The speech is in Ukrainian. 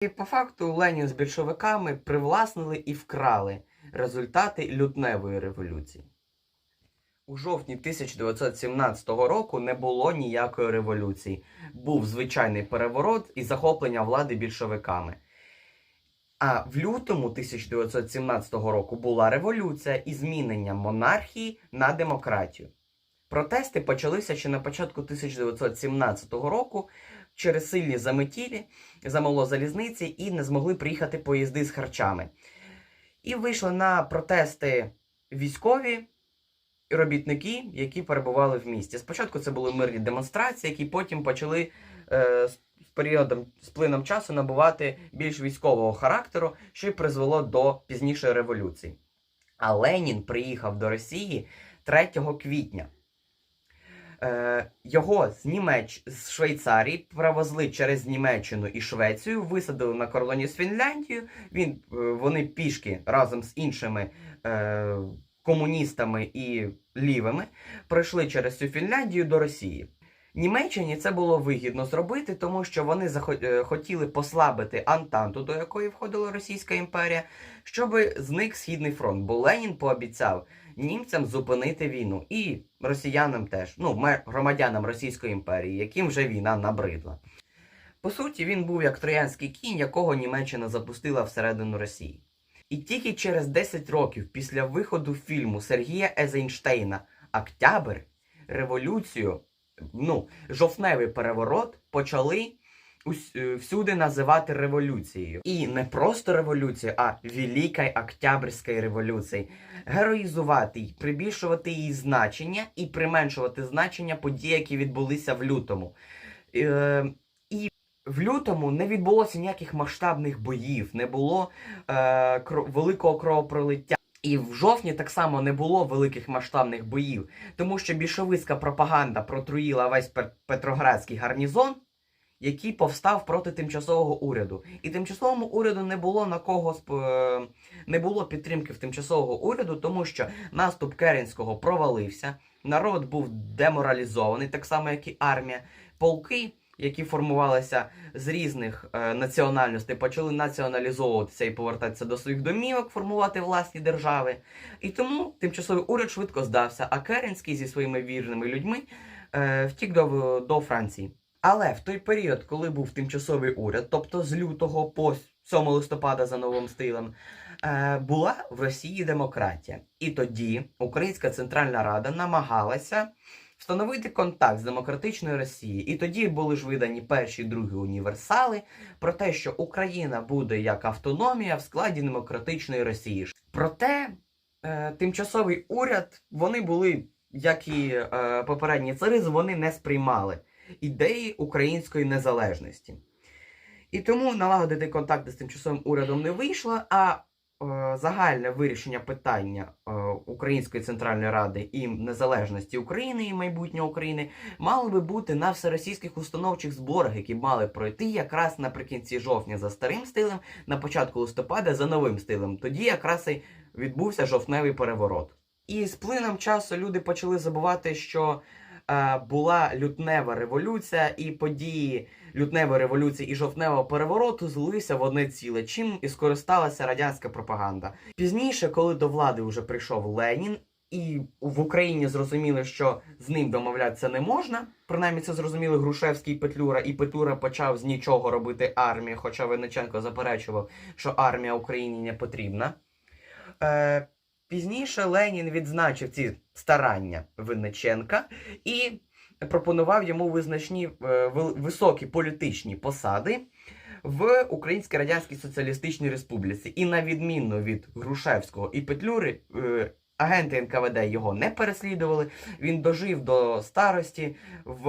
І по факту Ленін з більшовиками привласнили і вкрали результати лютневої революції. У жовтні 1917 року не було ніякої революції. Був звичайний переворот і захоплення влади більшовиками. А в лютому 1917 року була революція і змінення монархії на демократію. Протести почалися ще на початку 1917 року через сильні заметілі, замало залізниці і не змогли приїхати поїзди з харчами. І вийшли на протести військові робітники, які перебували в місті. Спочатку це були мирні демонстрації, які потім почали е, з періодом, з плином часу набувати більш військового характеру, що й призвело до пізнішої революції. А Ленін приїхав до Росії 3 квітня. Е, його з Німеч... з Швейцарії привезли через Німеччину і Швецію, висадили на кордоні з Фінляндією. Він, е, вони пішки разом з іншими е, комуністами і лівими пройшли через цю Фінляндію до Росії. Німеччині це було вигідно зробити, тому що вони е, хотіли послабити Антанту, до якої входила Російська імперія, щоб зник Східний фронт. Бо Ленін пообіцяв німцям зупинити війну і росіянам теж, ну, громадянам Російської імперії, яким вже війна набридла. По суті, він був як троянський кінь, якого Німеччина запустила всередину Росії. І тільки через 10 років після виходу фільму Сергія Езейнштейна Октябрь революцію, ну, жовтневий переворот почали всюди називати революцією. І не просто революцією, а Великою Октябрьською революцією. Героїзувати й прибільшувати її значення і применшувати значення подій, які відбулися в лютому. Е, і в лютому не відбулося ніяких масштабних боїв, не було е, великого кровопролиття. І в жовтні так само не було великих масштабних боїв, тому що більшовицька пропаганда протруїла весь Пет- Петроградський гарнізон, який повстав проти тимчасового уряду. І тимчасовому уряду не було на кого сп- е, не було підтримки в тимчасового уряду, тому що наступ Керенського провалився, народ був деморалізований, так само як і армія. Полки, які формувалися з різних е, національностей, почали націоналізовуватися і повертатися до своїх домівок, формувати власні держави. І тому тимчасовий уряд швидко здався, а Керенський зі своїми вірними людьми е, втік до, до Франції. Але в той період, коли був тимчасовий уряд, тобто з лютого по 7 листопада за новим стилем, е, була в Росії демократія. І тоді Українська Центральна Рада намагалася встановити контакт з демократичною Росією. І тоді були ж видані перші і другі універсали про те, що Україна буде як автономія в складі демократичної Росії. Проте е, тимчасовий уряд вони були, як і е, попередні цари, вони не сприймали ідеї української незалежності. І тому налагодити контакти з тимчасовим урядом не вийшло, а е, загальне вирішення питання е, Української Центральної Ради і незалежності України і майбутнього України мало би бути на всеросійських установчих зборах, які мали пройти якраз наприкінці жовтня за старим стилем, на початку листопада за новим стилем. Тоді якраз і відбувся жовтневий переворот. І з плином часу люди почали забувати, що була лютнева революція, і події лютневої революції і жовтневого перевороту злилися в одне ціле, чим і скористалася радянська пропаганда. Пізніше, коли до влади вже прийшов Ленін, і в Україні зрозуміли, що з ним домовлятися не можна. Принаймні це зрозуміли Грушевський і Петлюра, і Петлюра почав з нічого робити армію, хоча Винниченко заперечував, що армія Україні не потрібна. Е, пізніше Ленін відзначив ці старання Винниченка і пропонував йому визначні е, високі політичні посади в Українській Радянській Соціалістичній Республіці. І на відміну від Грушевського і Петлюри, е, агенти НКВД його не переслідували. Він дожив до старості в